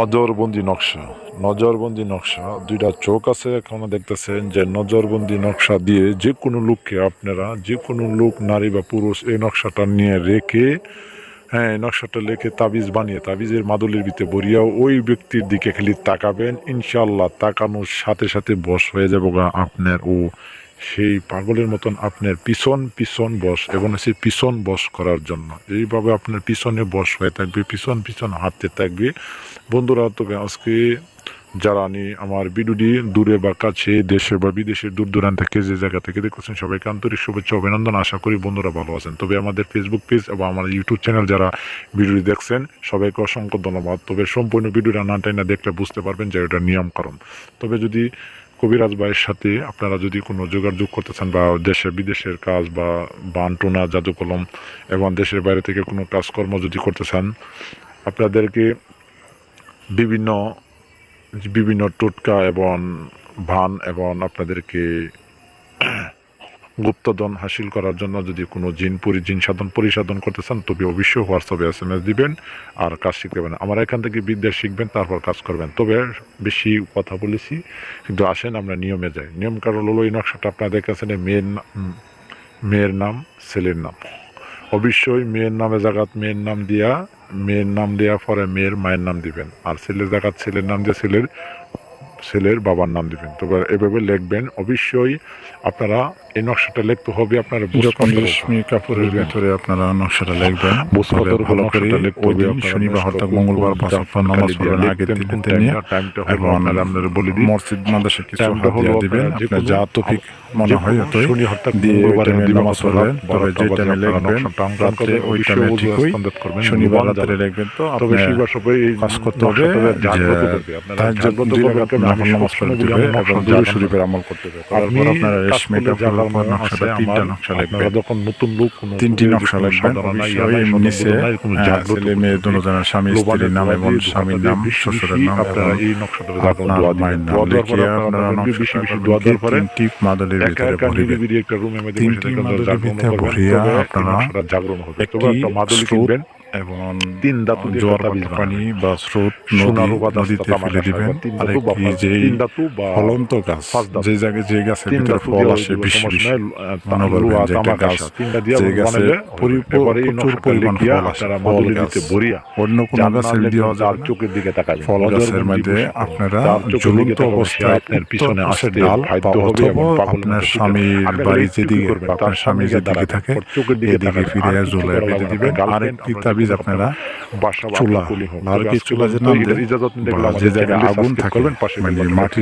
নজরবন্দি নকশা নজরবন্দি নকশা, দুইটা চোখ আছে এখানে দেখতেছেন যে নজরবন্দি নকশা দিয়ে যে কোনো লোককে আপনারা যে কোনো লোক, নারী বা পুরুষ এই নকশাটা নিয়ে রেখে হ্যাঁ এই নকশাটা লেখে তাবিজ বানিয়ে, তাবিজের মাদুলির ভিতরে বরিয়া ওই ব্যক্তির দিকে খালি তাকাবেন ইনশাল্লাহ তাকানোর সাথে সাথে বস হয়ে যাব আপনার ও সেই পাগলের মতন আপনার পিছন পিছন বস এবং সেই পিছন বস করার জন্য। এইভাবে আপনার পিছনে বস হয়ে থাকবে, পিছন পিছন হাঁটতে থাকবে। বন্ধুরা, তবে আজকে যারা নি আমার ভিডিওটি দূরে বা কাছে, দেশে বা বিদেশের দূর দূরান্ত থেকে যে জায়গা থেকে দেখছেন সবাইকে আন্তরিক শুভেচ্ছা, অভিনন্দন। আশা করি বন্ধুরা ভালো আছেন। তবে আমাদের ফেসবুক পেজ এবং আমার ইউটিউব চ্যানেল যারা ভিডিওটি দেখছেন, সবাইকে অসংখ্য ধন্যবাদ। তবে সম্পূর্ণ ভিডিওটা না টাইনা দেখলে বুঝতে পারবেন যে এটা নিয়ম কারণ। তবে যদি কবিরাজ ভাইয়ের সাথে আপনারা যদি কোনো যোগাযোগ করতে চান বা দেশে বিদেশের কাজ বা বানটোনা জাদু কলম এবং দেশের বাইরে থেকে কোনো কাজকর্ম যদি করতে চান, আপনাদেরকে বিভিন্ন বিভিন্ন টোটকা এবং ভান এবং আপনাদেরকে গুপ্তধন হাসিল করার জন্য যদি কোনো জিন পরি, জিন সাধন পরিসাধন করতে চান, তবে অবশ্যই হোয়াটসঅ্যাপে এস এম এস দিবেন আর কাজ শিখতে পারেন। আমার এখান থেকে বিদ্যা শিখবেন, তারপর কাজ করবেন। তবে বেশি কথা বলেছি, কিন্তু আসেন আমরা নিয়মে যাই। নিয়ম কারণ হলো এই নকশাটা দেখেছেন এই মেয়ের মেয়ের নাম, ছেলের নাম। অবশ্যই মেয়ের নামে জায়গাত মেয়ের নাম দিয়া, মেয়ের নাম দেওয়া পরে মেয়ের মায়ের নাম দিবেন। আর ছেলের জায়গাত ছেলের নাম দিয়ে ছেলের ছেলের বাবার নাম দিবেন। তবে এভাবে লিখবেন অবশ্যই আপনারা এই নকশাটা লিখতে হবে আপনারা কাপড়ের ভিতরে আপনারা নকশাটা লিখবেন ভালো করে শনিবার মঙ্গলবার পাঁচ নামাজ পড়বেন আগে তিন দিন এবং আপনারা বলে মসজিদ মাদ্রাসা কিছু টাইমটা হাত হলো দিয়ে দিবেন আপনারা যা তফিক মনে হয় অতই দিয়ে নামাজ পড়বেন তবে যে টাইমে লিখবেন রাত্রে ওই টাইমে ইস্তেঞ্জাত করবেন, শনিবার রাত্রে লিখবেন তো আপনার কাজ করতে হবে যে। তাহাজ্জুদ দুই রাকাত নামাজ পড়তে হবে এবং নকশা শরীফের আমল করতে হবে। করার আপনারা নকশাটা তিনটা নকশা যখন নতুন লোক তিনটি নকশা নিচে কোনো হ্যাঁ, ছেলে মেয়ে দুজনের স্বামী স্ত্রীর নাম এবং স্বামীর নাম শ্বশুরের নাম আপনারা এই নকশাটা আপনার মায়ের নাম দেওয়ার আপনারা বেশি বেশি দোয়া দেওয়ার পরে তিনটি মাদলের ভিতরে ভরিবেন একটা রুমের মধ্যে তিনটি থাকবেন, জাগরণ ভিতরে ভরিয়া আপনারা জাগরণ হবে। একটি মাদুলি কিনবেন, এবং তিন ধাতু জোয়ার পানি বা স্রোত নদী নদীতে ফেলে দিবেন। সাহেব, তিন আর ধাতু বা যে ফলন্ত গাছ যে জায়গায় যে গাছের তিন ভিতরে ফল আসে বেশি বেশি মনে করবেন যে একটা গাছ আসা, যে গাছে প্রচুর পরিমাণ ফল আসে ফল গাছ। অন্য কোনো গাছের দেওয়া যার চোখের দিকে তাকাবেন। ফল গাছের মধ্যে আপনারা জ্বলন্ত অবস্থায় আপনার পিছনে আসতে ডাল বা অথবা আপনার স্বামীর বাড়ি যেদিকে আপনার স্বামী যেদিকে থাকে এদিকে ফিরে বেঁধে করা দিবেন লাগবে না। আপনারা তাবিজ যদি আপনারা বাসা চুলা আর কি চুলা যে নাম যে জায়গায় আগুন থাকে মানে মাটির